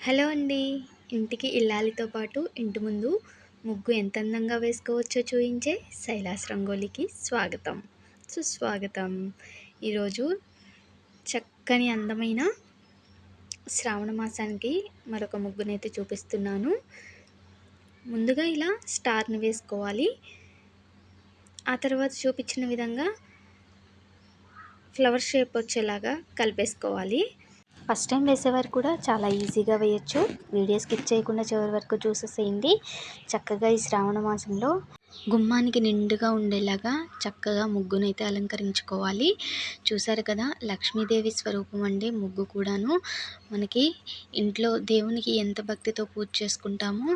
Hello అండి. ఇంటికి ఇల్లాలితో పాటు ఇంటి ముందు ముగ్గు ఎంత అందంగా వేసుకోవచ్చో చూయించే శైలాస్ రంగోలికి స్వాగతం. సుస్వాగతం. ఈరోజు చక్కని అందమైన శ్రావణ మాసానికి మరొక ముగ్గునైతే చూపిస్తున్నాను. ముందుగా ఇలా స్టార్ని వేసుకోవాలి. ఆ తర్వాత చూపించిన విధంగా ఫ్లవర్ షేప్ వచ్చేలాగా కలిపేసుకోవాలి. ఫస్ట్ టైం వేసేవారు కూడా చాలా ఈజీగా వేయచ్చు. వీడియో స్కిప్ చేయకుండా చివరి వరకు చూసేసేయండి. చక్కగా ఈ శ్రావణ మాసంలో గుమ్మానికి నిండుగా ఉండేలాగా చక్కగా ముగ్గునైతే అలంకరించుకోవాలి. చూసారు కదా లక్ష్మీదేవి స్వరూపం అండి ముగ్గు కూడాను. మనకి ఇంట్లో దేవునికి ఎంత భక్తితో పూజ చేసుకుంటామో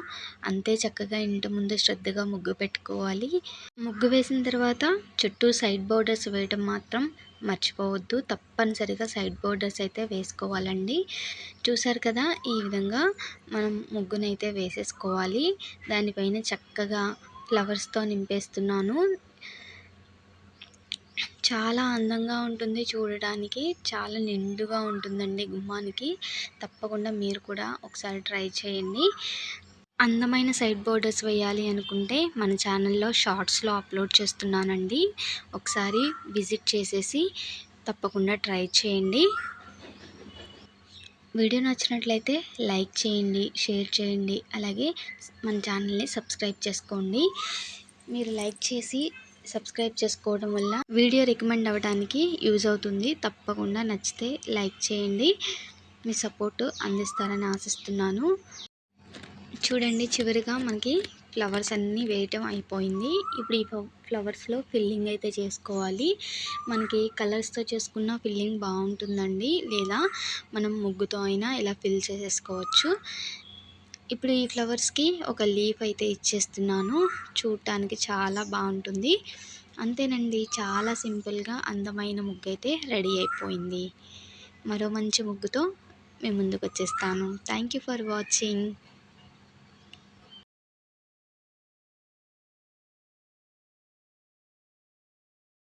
అంతే చక్కగా ఇంటి ముందు శ్రద్ధగా ముగ్గు పెట్టుకోవాలి. ముగ్గు వేసిన తర్వాత చుట్టూ సైడ్ బోర్డర్స్ వేయడం మాత్రం మర్చిపోవద్దు. తప్పనిసరిగా సైడ్ బోర్డర్స్ అయితే వేసుకోవాలండి. చూసారు కదా ఈ విధంగా మనం ముగ్గునైతే వేసేసుకోవాలి. దానిపైన చక్కగా ఫ్లవర్స్తో నింపేస్తున్నాను. చాలా అందంగా ఉంటుంది చూడడానికి. చాలా నిండుగా ఉంటుందండి గుమ్మానికి. తప్పకుండా మీరు కూడా ఒకసారి ట్రై చేయండి. అందమైన సైడ్ బోర్డర్స్ వేయాలి అనుకుంటే మన ఛానల్లో షార్ట్స్లో అప్లోడ్ చేస్తున్నానండి. ఒకసారి విజిట్ చేసేసి తప్పకుండా ట్రై చేయండి. వీడియో నచ్చినట్లయితే లైక్ చేయండి షేర్ చేయండి అలాగే మన ఛానల్ని సబ్స్క్రైబ్ చేసుకోండి. మీరు లైక్ చేసి సబ్స్క్రైబ్ చేసుకోవడం వల్ల వీడియో రికమెండ్ అవ్వడానికి యూజ్ అవుతుంది. తప్పకుండా నచ్చితే లైక్ చేయండి. మీ సపోర్టు అందిస్తారని ఆశిస్తున్నాను. చూడండి చివరిగా మనకి ఫ్లవర్స్ అన్నీ వేయటం అయిపోయింది. ఇప్పుడు ఈ ఫ్లవర్స్లో ఫిల్లింగ్ అయితే చేసుకోవాలి. మనకి కలర్స్తో చేసుకున్న ఫిల్లింగ్ బాగుంటుందండి. లేదా మనం ముగ్గుతో అయినా ఇలా ఫిల్ చేసేసుకోవచ్చు. ఇప్పుడు ఈ ఫ్లవర్స్కి ఒక లీఫ్ అయితే ఇచ్చేస్తున్నాను. చూడటానికి చాలా బాగుంటుంది. అంతేనండి చాలా సింపుల్గా అందమైన ముగ్గు అయితే రెడీ అయిపోయింది. మరో మంచి ముగ్గుతో మేము ముందుకు వచ్చేస్తాను థ్యాంక్ యూ ఫర్ వాచింగ్.